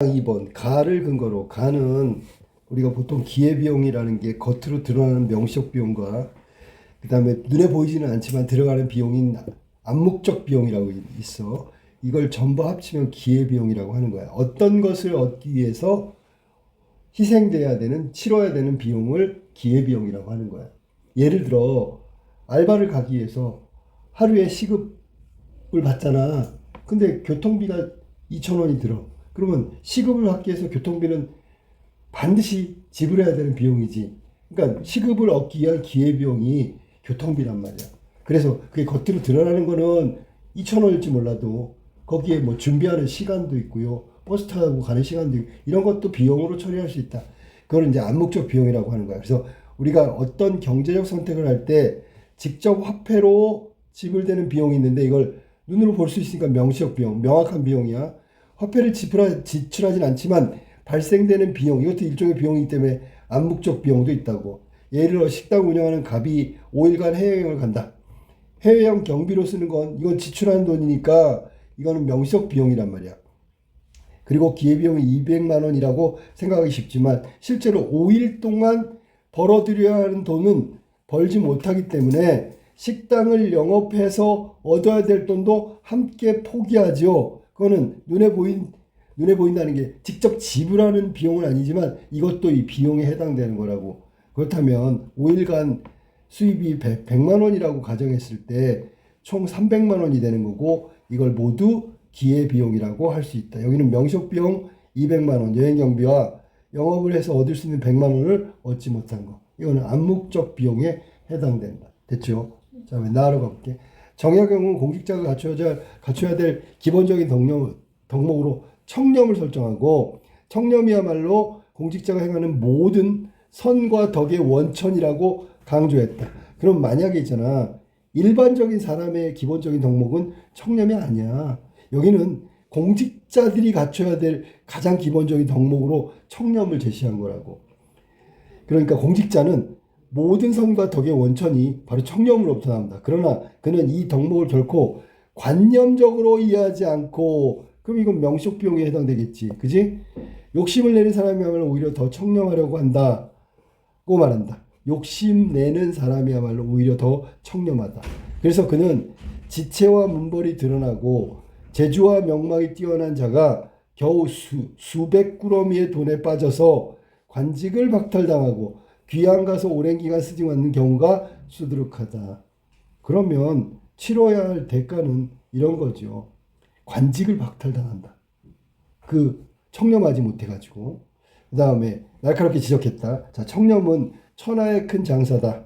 2번 가를 근거로 가는 우리가 보통 기회비용이라는 게 겉으로 드러나는 명시적 비용과 그 다음에 눈에 보이지는 않지만 들어가는 비용인 암묵적 비용이라고 있어. 이걸 전부 합치면 기회비용이라고 하는 거야. 어떤 것을 얻기 위해서 희생돼야 되는, 치러야 되는 비용을 기회비용이라고 하는 거야. 예를 들어, 알바를 가기 위해서 하루에 시급을 받잖아. 근데 교통비가 2,000원이 들어. 그러면 시급을 받기 위해서 교통비는 반드시 지불해야 되는 비용이지. 그러니까 시급을 얻기 위한 기회비용이 교통비란 말이야. 그래서 그게 겉으로 드러나는 거는 2,000원일지 몰라도 거기에 뭐 준비하는 시간도 있고요. 버스 타고 가는 시간도 있고 이런 것도 비용으로 처리할 수 있다. 그걸 이제 암묵적 비용이라고 하는 거야. 그래서 우리가 어떤 경제적 선택을 할 때 직접 화폐로 지불되는 비용이 있는데 이걸 눈으로 볼 수 있으니까 명시적 비용, 명확한 비용이야. 화폐를 지불하, 지출하 진 않지만 발생되는 비용, 이것도 일종의 비용이기 때문에 암묵적 비용도 있다고. 예를 들어 식당 운영하는 갑이 5일간 해외여행을 간다. 해외여행 경비로 쓰는 건 이건 지출하는 돈이니까 이거는 명시적 비용이란 말이야. 그리고 기회비용이 200만 원이라고 생각하기 쉽지만 실제로 5일 동안 벌어들여야 하는 돈은 벌지 못하기 때문에 식당을 영업해서 얻어야 될 돈도 함께 포기하죠. 그거는 눈에 보인 눈에 보인다는 게 직접 지불하는 비용은 아니지만 이것도 이 비용에 해당되는 거라고. 그렇다면 5일간 수입이 100, 100 만 원이라고 가정했을 때 총 300만 원이 되는 거고 이걸 모두 기회 비용이라고 할 수 있다. 여기는 명식 비용 200만 원, 여행 경비와 영업을 해서 얻을 수 있는 100만 원을 얻지 못한 거. 이거는 암묵적 비용에 해당된다. 됐죠? 자, 나로 가볼게. 정약용은 공직자가 갖춰야, 갖춰야 될 기본적인 덕목, 덕목으로 청렴을 설정하고 청렴이야말로 공직자가 행하는 모든 선과 덕의 원천이라고 강조했다. 그럼 만약에 있잖아. 일반적인 사람의 기본적인 덕목은 청렴이 아니야. 여기는 공직자들이 갖춰야 될 가장 기본적인 덕목으로 청렴을 제시한 거라고. 그러니까 공직자는 모든 선과 덕의 원천이 바로 청렴으로부터 나온다. 그러나 그는 이 덕목을 결코 관념적으로 이해하지 않고 그럼 이건 명식 비용에 해당되겠지. 그지? 욕심을 내는 사람이야말로 오히려 더 청렴하려고 한다고 말한다. 욕심 내는 사람이야말로 오히려 더 청렴하다. 그래서 그는 지체와 문벌이 드러나고 재주와 명망이 뛰어난 자가 겨우 수, 수백 꾸러미의 돈에 빠져서 관직을 박탈당하고 귀양 가서 오랜 기간 쓰지 않는 경우가 수두룩하다. 그러면 치러야 할 대가는 이런 거죠. 관직을 박탈당한다. 그 청렴하지 못해가지고 그 다음에 날카롭게 지적했다. 자 청렴은 천하의 큰 장사다.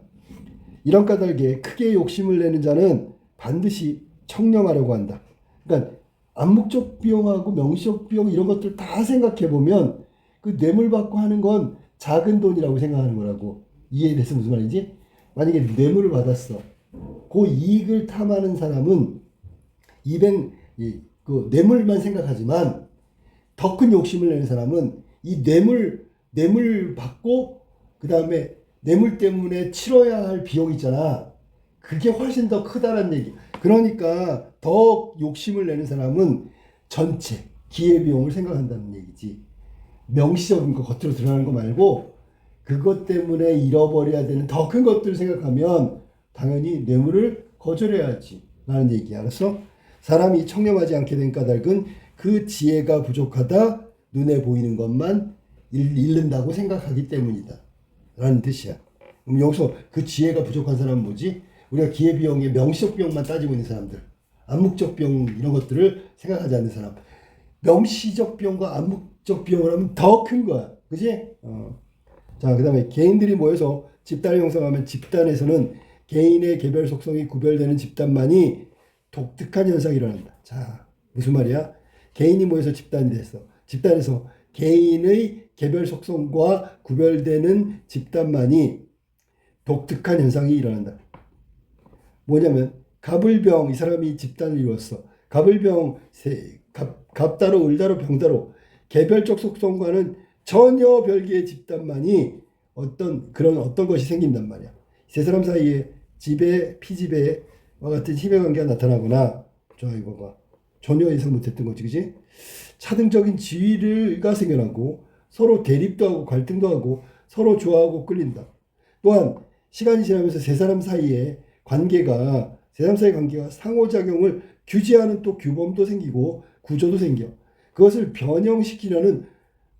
이런 까닭에 크게 욕심을 내는 자는 반드시 청렴하려고 한다. 그러니까 암묵적 비용하고 명시적 비용 이런 것들 다 생각해 보면 그 뇌물 받고 하는 건 작은 돈이라고 생각하는 거라고 이해돼서 무슨 말인지? 만약에 뇌물을 받았어. 그 이익을 탐하는 사람은 200, 그 뇌물만 생각하지만 더 큰 욕심을 내는 사람은 이 뇌물, 뇌물 받고 그 다음에 뇌물 때문에 치러야 할 비용 있잖아. 그게 훨씬 더 크다는 얘기. 그러니까 더 욕심을 내는 사람은 전체 기회비용을 생각한다는 얘기지. 명시적인 거 겉으로 드러나는 거 말고 그것 때문에 잃어버려야 되는 더 큰 것들을 생각하면 당연히 뇌물을 거절해야지. 라는 얘기. 알았어? 사람이 청렴하지 않게 된 까닭은 그 지혜가 부족하다. 눈에 보이는 것만 잃는다고 생각하기 때문이다. 라는 뜻이야. 그럼 여기서 그 지혜가 부족한 사람은 뭐지? 우리가 기회비용의 명시적 비용만 따지고 있는 사람들. 암묵적 비용 이런 것들을 생각하지 않는 사람. 명시적 비용과 암묵적 비용을 하면 더 큰 거야. 그지? 어. 자, 그 다음에 개인들이 모여서 집단을 형성하면 집단에서는 개인의 개별 속성이 구별되는 집단만이 독특한 현상이 일어난다. 자, 무슨 말이야? 개인이 모여서 집단이 됐어. 집단에서 개인의 개별 속성과 구별되는 집단만이 독특한 현상이 일어난다. 뭐냐면 갑을병 이 사람이 집단을. 갑을병 세, 갑, 갑다로 을다로 병다로 개별적 속성과는 전혀 별개의 집단만이 어떤 그런 어떤 것이 생긴단 말이야. 세 사람 사이에 지배 피지배와 같은 힘의 관계가 나타나거나 저 이거 봐 전혀 예상 못했던 거지, 그지? 차등적인 지위가 생겨나고 서로 대립도 하고 갈등도 하고 서로 좋아하고 끌린다. 또한 시간이 지나면서 세 사람 사이의 관계가 세 사람 사이의 관계가 상호작용을 규제하는 또 규범도 생기고 구조도 생겨. 그것을 변형시키려는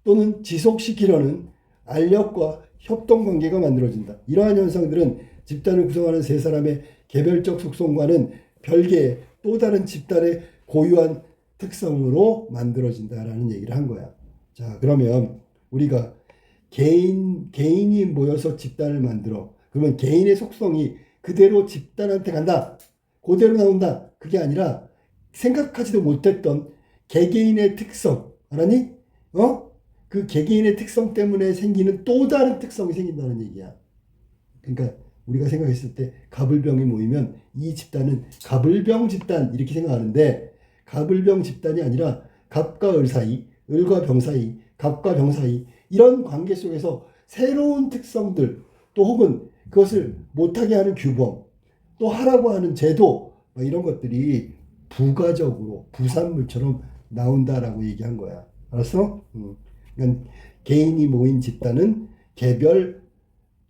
또는 지속시키려는 알력과 협동 관계가 만들어진다. 이러한 현상들은 집단을 구성하는 세 사람의 개별적 속성과는 별개의 또 다른 집단의 고유한 특성으로 만들어진다라는 얘기를 한 거야. 자, 그러면 우리가 개인 개인이 모여서 집단을 만들어. 그러면 개인의 속성이 그대로 집단한테 간다. 그대로 나온다. 그게 아니라 생각하지도 못했던 개개인의 특성. 알았니? 어? 그 개개인의 특성 때문에 생기는 또 다른 특성이 생긴다는 얘기야. 그러니까 우리가 생각했을 때 갑을병이 모이면 이 집단은 갑을병 집단 이렇게 생각하는데 갑을병 집단이 아니라 갑과 을 사이, 을과 병 사이, 갑과 병 사이 이런 관계 속에서 새로운 특성들 또 혹은 그것을 못하게 하는 규범 또 하라고 하는 제도 뭐 이런 것들이 부가적으로 부산물처럼 나온다라고 얘기한 거야. 알았어? 음. 그러니까 개인이 모인 집단은 개별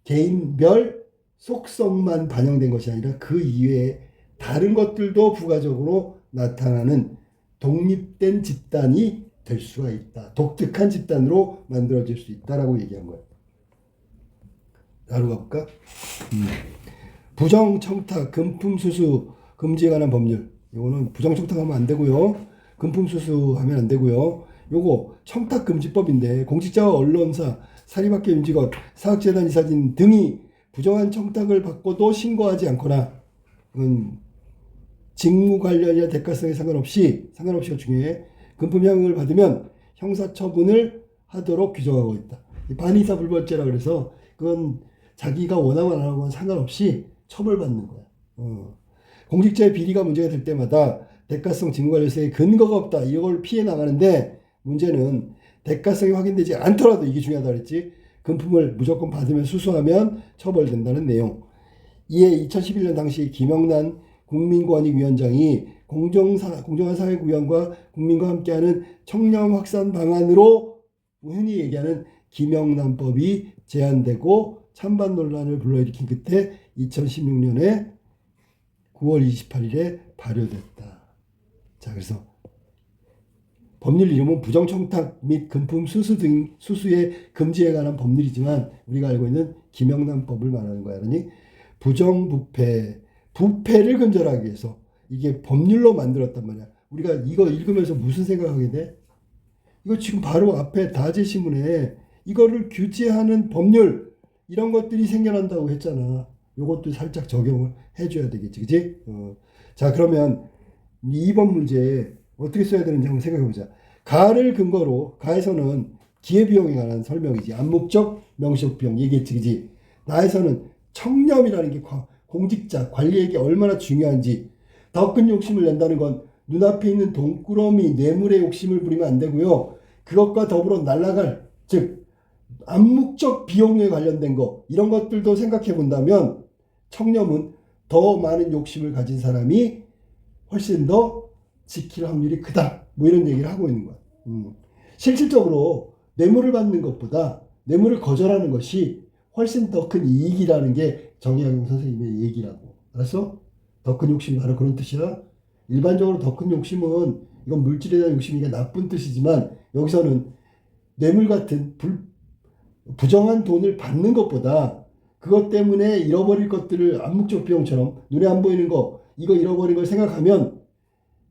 개인별 속성만 반영된 것이 아니라 그 이외에 다른 것들도 부가적으로 나타나는 독립된 집단이 될 수가 있다. 독특한 집단으로 만들어질 수 있다라고 얘기한 거예요. 나로 가볼까? 음. 부정 청탁, 금품 수수 금지에 관한 법률. 이거는 부정 청탁하면 안 되고요. 금품 수수하면 안 되고요. 요거 청탁 금지법인데 공직자와 언론사, 사립학교 임직원, 사학재단 이사진 등이 부정한 청탁을 받고도 신고하지 않거나 음, 직무 관련이나 대가성에 상관없이 상관없이가 중요해 금품형을 받으면 형사처분을 하도록 규정하고 있다. 이 반의사 불벌죄라 그래서 그건 자기가 원하고 안 하고는 상관없이 처벌받는 거야. 어. 공직자의 비리가 문제가 될 때마다 대가성 관련성에 근거가 없다. 이걸 피해 나가는데 문제는 대가성이 확인되지 않더라도 이게 중요하다 그랬지. 금품을 무조건 받으면 수수하면 처벌된다는 내용. 이에 2011년 당시 김영란 국민권익위원장이 공정사, 공정한 사회 구현과 국민과 함께하는 청렴 확산 방안으로 흔히 얘기하는 김영란법이 제안되고 찬반 논란을 불러일으킨 끝에 2016년에 9월 28일에 발효됐다. 자, 그래서 법률 이름은 부정청탁 및 금품 수수 등 수수의 금지에 관한 법률이지만 우리가 알고 있는 김영란법을 말하는 거야. 그러니 부정부패, 부패를 근절하기 위해서 이게 법률로 만들었단 말이야. 우리가 이거 읽으면서 무슨 생각하게 돼? 이거 지금 바로 앞에 다제 신문에 이거를 규제하는 법률 이런 것들이 생겨난다고 했잖아. 요것도 살짝 적용을 해줘야 되겠지, 그지? 어. 자, 그러면 2번 문제 어떻게 써야 되는지 한번 생각해 보자. 가를 근거로 가에서는 기회비용에 관한 설명이지. 암묵적 명시비용 얘기했지, 그지? 나에서는 청렴이라는 게 공직자 관리에게 얼마나 중요한지 더 큰 욕심을 낸다는 건 눈앞에 있는 돈꾸러미 뇌물의 욕심을 부리면 안 되고요. 그것과 더불어 날아갈 즉 암묵적 비용에 관련된 거 이런 것들도 생각해 본다면 청렴은 더 많은 욕심을 가진 사람이 훨씬 더 지킬 확률이 크다. 뭐 이런 얘기를 하고 있는 거야. 음. 실질적으로 뇌물을 받는 것보다 뇌물을 거절하는 것이 훨씬 더 큰 이익이라는 게 정의학용 선생님의 얘기라고. 알았어? 더 큰 욕심이 바로 그런 뜻이야. 일반적으로 더 큰 욕심은 이건 물질에 대한 욕심이 나쁜 뜻이지만 여기서는 뇌물 같은 불, 부정한 돈을 받는 것보다 그것 때문에 잃어버릴 것들을 암묵적 비용처럼 눈에 안 보이는 거 이거 잃어버린 걸 생각하면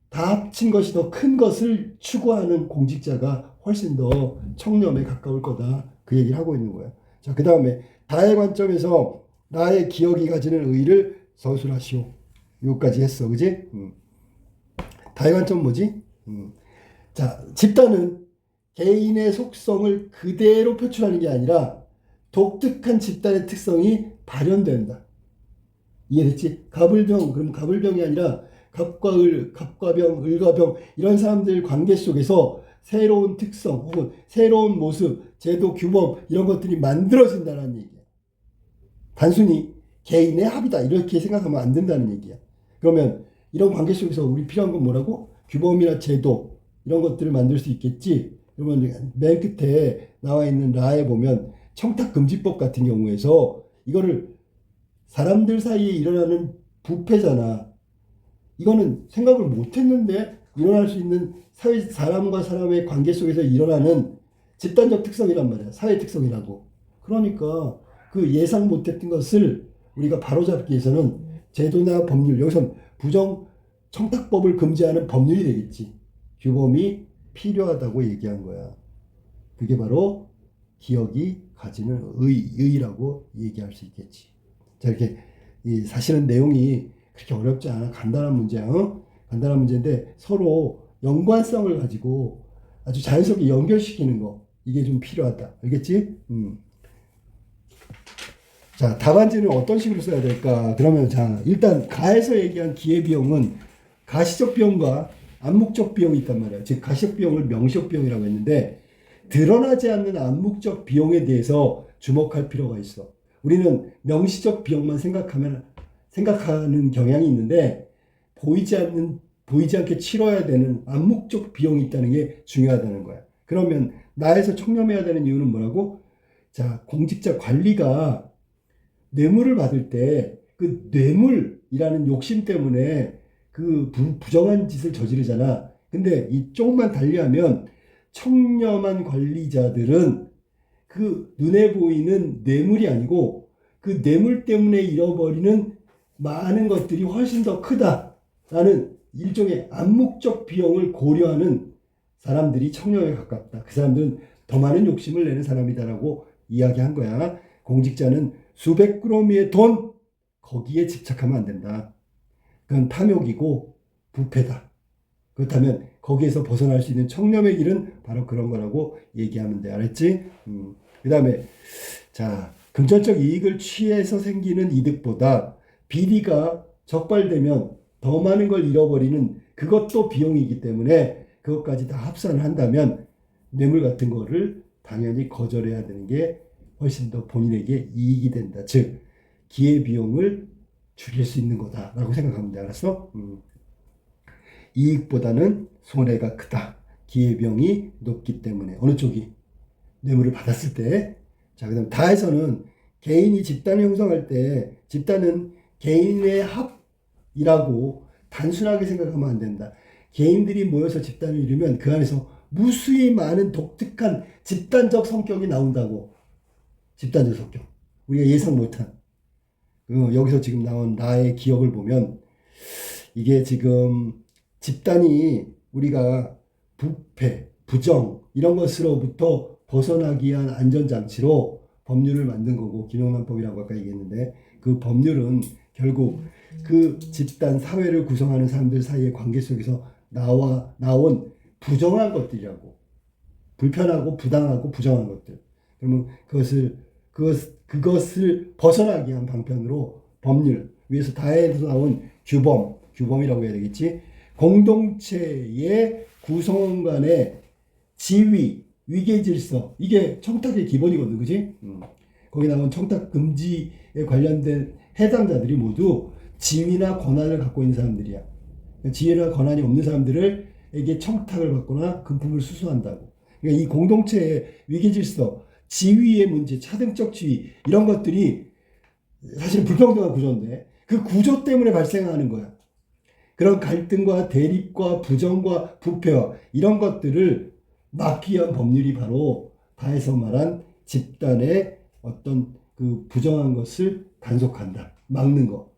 다 합친 것이 더 큰 것을 추구하는 공직자가 훨씬 더 청렴에 가까울 거다 그 얘기를 하고 있는 거야. 자, 그 다음에 다의 관점에서 나의 기억이 가지는 의의를 서술하시오. 여기까지 했어, 그지? 음. 다의 관점 뭐지? 음. 자, 집단은 개인의 속성을 그대로 표출하는 게 아니라 독특한 집단의 특성이 발현된다. 이해됐지? 갑을병, 그럼 갑을병이 아니라 갑과 을, 갑과 병, 을과 병 이런 사람들 관계 속에서 새로운 특성 혹은 새로운 모습, 제도, 규범 이런 것들이 만들어진다는 얘기야. 단순히 개인의 합이다 이렇게 생각하면 안 된다는 얘기야. 그러면 이런 관계 속에서 우리 필요한 건 뭐라고? 규범이나 제도 이런 것들을 만들 수 있겠지. 그러면 맨 끝에 나와 있는 라에 보면 청탁금지법 같은 경우에서 이거를 사람들 사이에 일어나는 부패잖아. 이거는 생각을 못 했는데 일어날 수 있는 사회, 사람과 사람의 관계 속에서 일어나는 집단적 특성이란 말이야. 사회 특성이라고. 그러니까 그 예상 못했던 것을 우리가 바로잡기 위해서는 제도나 법률, 여기서 부정 청탁법을 금지하는 법률이 되겠지. 규범이 필요하다고 얘기한 거야. 그게 바로 기억이 가지는 의, 의라고 얘기할 수 있겠지. 자, 이렇게 이 사실은 내용이 그렇게 어렵지 않아. 간단한 문제야. 어? 간단한 문제인데 서로 연관성을 가지고 아주 자연스럽게 연결시키는 거. 이게 좀 필요하다. 알겠지? 음. 자, 답안지는 어떤 식으로 써야 될까? 그러면 자, 일단 가에서 얘기한 기회비용은 가시적 비용과 암묵적 비용이 있단 말이야. 즉, 가시적 비용을 명시적 비용이라고 했는데, 드러나지 않는 암묵적 비용에 대해서 주목할 필요가 있어. 우리는 명시적 비용만 생각하면, 생각하는 경향이 있는데, 보이지 않는, 보이지 않게 치러야 되는 암묵적 비용이 있다는 게 중요하다는 거야. 그러면 나에서 청렴해야 되는 이유는 뭐라고? 자, 공직자 관리가 뇌물을 받을 때 그 뇌물이라는 욕심 때문에 그 부, 부정한 짓을 저지르잖아. 근데 이 조금만 달리하면 청렴한 관리자들은 그 눈에 보이는 뇌물이 아니고 그 뇌물 때문에 잃어버리는 많은 것들이 훨씬 더 크다라는 일종의 암묵적 비용을 고려하는 사람들이 청렴에 가깝다. 그 사람들은 더 많은 욕심을 내는 사람이다라고 이야기한 거야. 공직자는 수백 그로미의 돈 거기에 집착하면 안 된다. 그건 탐욕이고 부패다. 그렇다면 거기에서 벗어날 수 있는 청렴의 길은 바로 그런 거라고 얘기하면 돼. 알았지? 음. 그 다음에 자 금전적 이익을 취해서 생기는 이득보다 비리가 적발되면 더 많은 걸 잃어버리는 그것도 비용이기 때문에 그것까지 다 합산을 한다면 뇌물 같은 거를 당연히 거절해야 되는 게 훨씬 더 본인에게 이익이 된다. 즉 기회 비용을 줄일 수 있는 거다라고 생각하면 돼. 알았어? 음. 이익보다는 손해가 크다. 기회 비용이 높기 때문에 어느 쪽이 뇌물을 받았을 때. 자, 그다음 다에서는 개인이 집단을 형성할 때 집단은 개인의 합이라고 단순하게 생각하면 안 된다. 개인들이 모여서 집단을 이루면 그 안에서 무수히 많은 독특한 집단적 성격이 나온다고. 집단적 성격. 우리가 예상 못한. 어, 여기서 지금 나온 나의 기억을 보면 이게 지금 집단이 우리가 부패, 부정 이런 것으로부터 벗어나기 위한 안전장치로 법률을 만든 거고 김영란법이라고 아까 얘기했는데 그 법률은 결국 그 집단 사회를 구성하는 사람들 사이의 관계 속에서 나와 나온 부정한 것들이라고. 불편하고 부당하고 부정한 것들. 그러면 그것을 그것 그것을 벗어나기 위한 방편으로 법률 위에서 다해서 나온 규범 규범이라고 해야 되겠지 공동체의 구성원 간의 지위 위계 질서 이게 청탁의 기본이거든 그지 음. 거기 나온 청탁 금지에 관련된 해당자들이 모두 지위나 권한을 갖고 있는 사람들이야 지위나 권한이 없는 사람들에게 청탁을 받거나 금품을 수수한다고 그러니까 이 공동체의 위계 질서 지위의 문제, 차등적 지위 이런 것들이 사실 불평등한 구조인데 그 구조 때문에 발생하는 거야. 그런 갈등과 대립과 부정과 부패와 이런 것들을 막기 위한 법률이 바로 다해서 말한 집단의 어떤 그 부정한 것을 단속한다. 막는 거.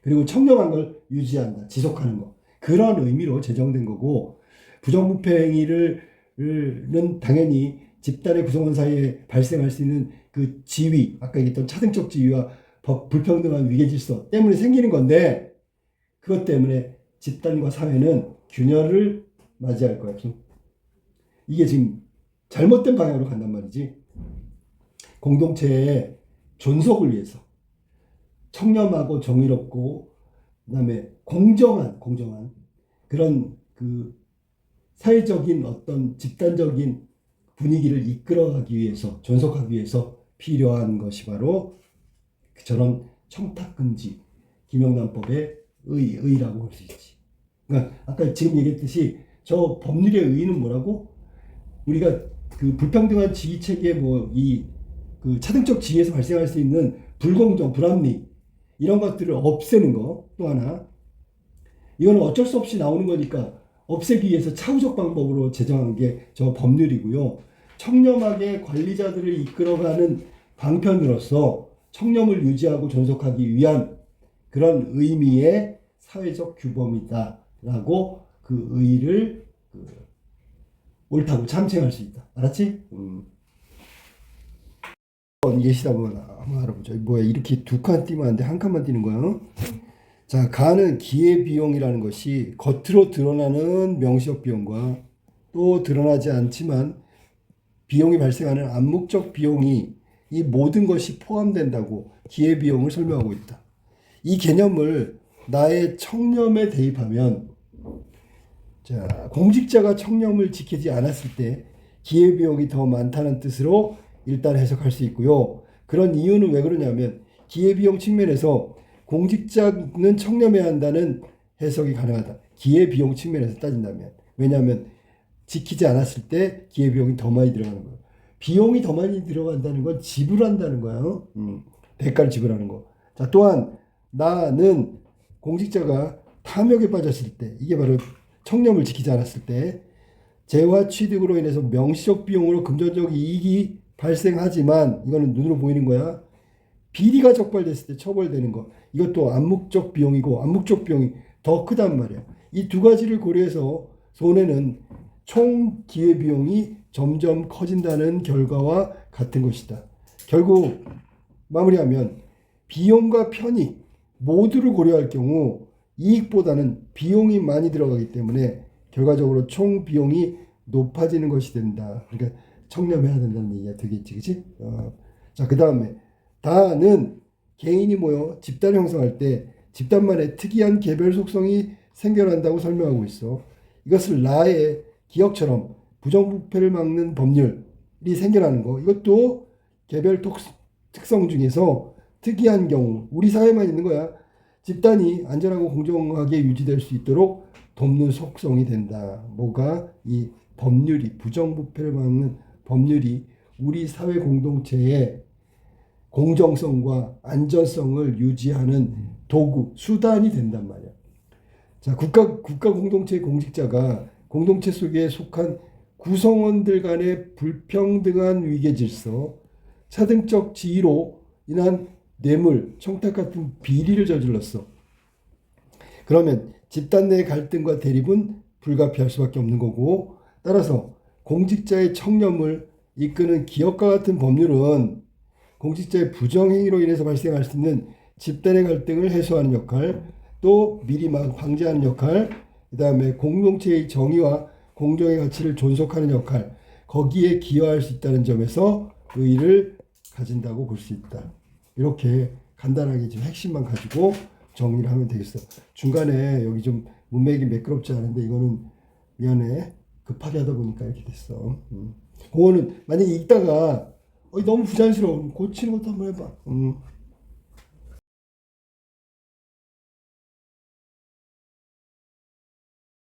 그리고 청렴한 걸 유지한다. 지속하는 거. 그런 의미로 제정된 거고 부정부패 행위를는 당연히 집단의 구성원 사이에 발생할 수 있는 그 지위, 아까 얘기했던 차등적 지위와 법, 불평등한 위계 질서 때문에 생기는 건데, 그것 때문에 집단과 사회는 균열을 맞이할 거야. 이게 지금 잘못된 방향으로 간단 말이지. 공동체의 존속을 위해서 청렴하고 정의롭고 그다음에 공정한 공정한 그런 그 사회적인 어떤 집단적인 분위기를 이끌어가기 위해서 존속하기 위해서 필요한 것이 바로 저런 청탁금지 김영란법의 의 의라고 할 수 있지. 그러니까 아까 지금 얘기했듯이 저 법률의 의의는 뭐라고? 우리가 그 불평등한 지위 체계 뭐 이 그 차등적 지위에서 발생할 수 있는 불공정, 불합리 이런 것들을 없애는 거 또 하나 이거는 어쩔 수 없이 나오는 거니까 없애기 위해서 차후적 방법으로 제정한 게 저 법률이고요. 청렴하게 관리자들을 이끌어가는 방편으로서 청렴을 유지하고 존속하기 위한 그런 의미의 사회적 규범이다라고 그 의의를 그 옳다고 참칭할 수 있다. 알았지? 음. 어, 예시다 한번 알아보자. 뭐야 이렇게 두칸 띄면 안 돼. 한 칸만 띄는 거야. 어? 자, 가는 기회 비용이라는 것이 겉으로 드러나는 명시적 비용과 또 드러나지 않지만 비용이 발생하는 암묵적 비용이 이 모든 것이 포함된다고 기회 비용을 설명하고 있다. 이 개념을 나의 청렴에 대입하면 자, 공직자가 청렴을 지키지 않았을 때 기회 비용이 더 많다는 뜻으로 일단 해석할 수 있고요. 그런 이유는 왜 그러냐면 기회 비용 측면에서 공직자는 청렴해야 한다는 해석이 가능하다. 기회 비용 측면에서 따진다면 왜냐하면 지키지 않았을 때 기회 비용이 더 많이 들어가는 거예요. 비용이 더 많이 들어간다는 건 지불한다는 거예요. 음, 대가를 지불하는 거. 자 또한 나는 공직자가 탐욕에 빠졌을 때 이게 바로 청렴을 지키지 않았을 때 재화 취득으로 인해서 명시적 비용으로 금전적 이익이 발생하지만 이거는 눈으로 보이는 거야. 비리가 적발됐을 때 처벌되는 거 이것도 암묵적 비용이고 암묵적 비용이 더 크단 말이야. 이 두 가지를 고려해서 손해는 총 기회 비용이 점점 커진다는 결과와 같은 것이다. 결국 마무리하면 비용과 편익 모두를 고려할 경우 이익보다는 비용이 많이 들어가기 때문에 결과적으로 총 비용이 높아지는 것이 된다. 그러니까 청렴해야 된다는 얘기가 되겠지, 그치? 어. 자, 그 다음에 다는 개인이 모여 집단 형성할 때 집단만의 특이한 개별 속성이 생겨난다고 설명하고 있어. 이것을 나의 기억처럼 부정부패를 막는 법률이 생겨나는 거. 이것도 개별 독, 특성 중에서 특이한 경우 우리 사회만 있는 거야. 집단이 안전하고 공정하게 유지될 수 있도록 돕는 속성이 된다. 뭐가 이 법률이 부정부패를 막는 법률이 우리 사회 공동체의 공정성과 안전성을 유지하는 도구, 수단이 된단 말이야. 자, 국가, 국가 공동체의 공직자가 공동체 속에 속한 구성원들 간의 불평등한 위계 질서, 차등적 지위로 인한 뇌물, 청탁 같은 비리를 저질렀어. 그러면 집단 내 갈등과 대립은 불가피할 수밖에 없는 거고, 따라서 공직자의 청렴을 이끄는 기업과 같은 법률은 공직자의 부정행위로 인해서 발생할 수 있는 집단의 갈등을 해소하는 역할, 또 미리 막 방지하는 역할, 그 다음에 공동체의 정의와 공정의 가치를 존속하는 역할, 거기에 기여할 수 있다는 점에서 의의를 가진다고 볼 수 있다. 이렇게 간단하게 지금 핵심만 가지고 정리를 하면 되겠어. 중간에 여기 좀 문맥이 매끄럽지 않은데 이거는 미안해. 급하게 하다 보니까 이렇게 됐어. 음. 그거는 만약에 읽다가 어, 너무 부자연스러워. 고치는 것도 한번 해봐. 음.